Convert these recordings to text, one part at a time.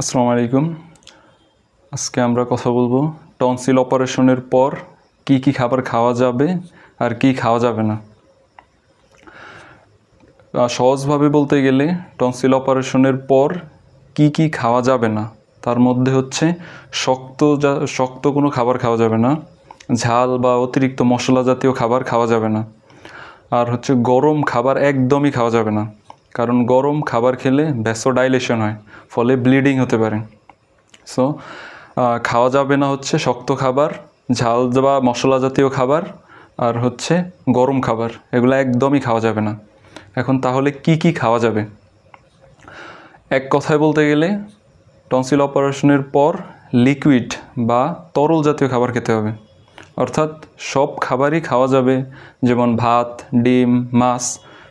আসসালামু আলাইকুম। আজকে আমরা কথা বলব টনসিল অপারেশনের পর কি কি খাবার খাওয়া যাবে আর কি খাওয়া যাবে না। সহজভাবে বলতে গেলে টনসিল অপারেশনের পর কি কি খাওয়া যাবে না, তার মধ্যে হচ্ছে শক্ত যা শক্ত কোনো খাবার খাওয়া যাবে না, ঝাল বা অতিরিক্ত মশলা জাতীয় খাবার খাওয়া যাবে না, আর হচ্ছে গরম খাবার একদমই খাওয়া যাবে না। কারণ গরম খাবার খেলে ভ্যাসোডাইলেশন হয়, ফলে ব্লিডিং হতে পারে। সো খাওয়া যাবে না হচ্ছে শক্ত খাবার, ঝাল বা মশলা জাতীয় খাবার, আর হচ্ছে গরম খাবার, এগুলো একদমই খাওয়া যাবে না। এখন তাহলে কি কি খাওয়া যাবে? এক কথায় বলতে গেলে টনসিল অপারেশনের পর লিকুইড বা তরল জাতীয় খাবার খেতে হবে। অর্থাৎ সব খাবারই খাওয়া যাবে, যেমন ভাত, ডিম, মাছ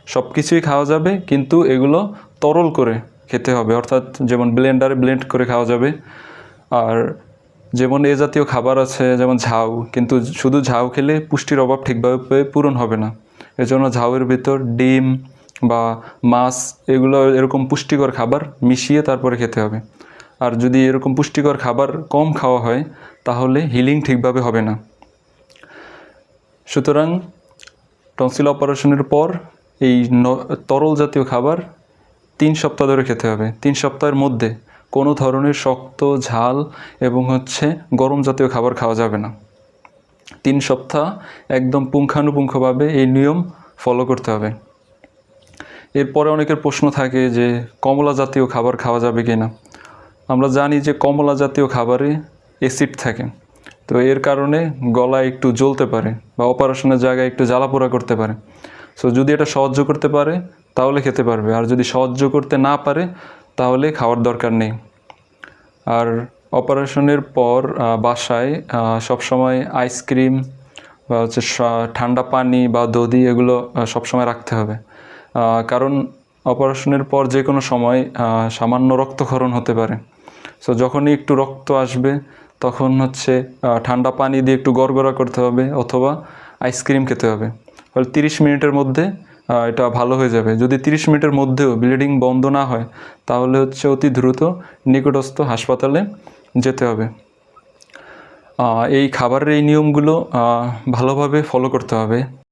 সব কিছুই খাওয়া যাবে, কিন্তু এগুলো তরল করে খেতে হবে। অর্থাৎ যেমন ব্লেন্ডারে ব্লেন্ড করে খাওয়া যাবে, আর যেমন এ জাতীয় খাবার আছে, যেমন ঝাউ, কিন্তু শুধু ঝাউ খেলে পুষ্টির অভাব ঠিকভাবে পূরণ হবে না। এজন্য ঝাউয়ের ভিতর ডিম বা মাছ, এগুলো এরকম পুষ্টিকর খাবার মিশিয়ে তারপরে খেতে হবে। আর যদি এরকম পুষ্টিকর খাবার কম খাওয়া হয়, তাহলে হিলিং ঠিকভাবে হবে না। সুতরাং টনসিল অপারেশনের পর এই তরল জাতীয় খাবার তিন সপ্তাহ ধরে খেতে হবে। তিন সপ্তাহের মধ্যে কোনো ধরনের শক্ত ঝাল এবং হচ্ছে গরম জাতীয় খাবার খাওয়া যাবে না। তিন সপ্তাহ একদম পুঙ্খানুপুঙ্খভাবে এই নিয়ম ফলো করতে হবে। এরপরে অনেকের প্রশ্ন থাকে যে, কমলা জাতীয় খাবার খাওয়া যাবে কি না আমরা জানি যে কমলা জাতীয় খাবারে অ্যাসিড থাকে। তো এর কারণে গলা একটু জ্বলতে পারে বা অপারেশনের জায়গায় একটু জ্বালাপোড়া করতে পারে। সো যদি এটা সহ্য করতে পারে, তাহলে খেতে পারবে। আর যদি সহ্য করতে না পারে, তাহলে খাওয়ার দরকার নেই। আর অপারেশনের পর বাসায় সবসময় আইসক্রিম বা হচ্ছে ঠান্ডা পানি বা দধি এগুলো সবসময় রাখতে হবে। কারণ অপারেশনের পর যে কোনো সময় সামান্য রক্তক্ষরণ হতে পারে। সো যখনই একটু রক্ত আসবে, তখন হচ্ছে ঠান্ডা পানি দিয়ে একটু গড়গড়া করতে হবে অথবা আইসক্রিম খেতে হবে। ফলে তিরিশ মিনিটের মধ্যে এটা ভালো হয়ে যাবে। যদি তিরিশ মিনিটের মধ্যেও ব্লিডিং বন্ধ না হয়, তাহলে হচ্ছে অতি দ্রুত নিকটস্থ হাসপাতালে যেতে হবে। এই খাবারের এই নিয়মগুলো ভালোভাবে ফলো করতে হবে।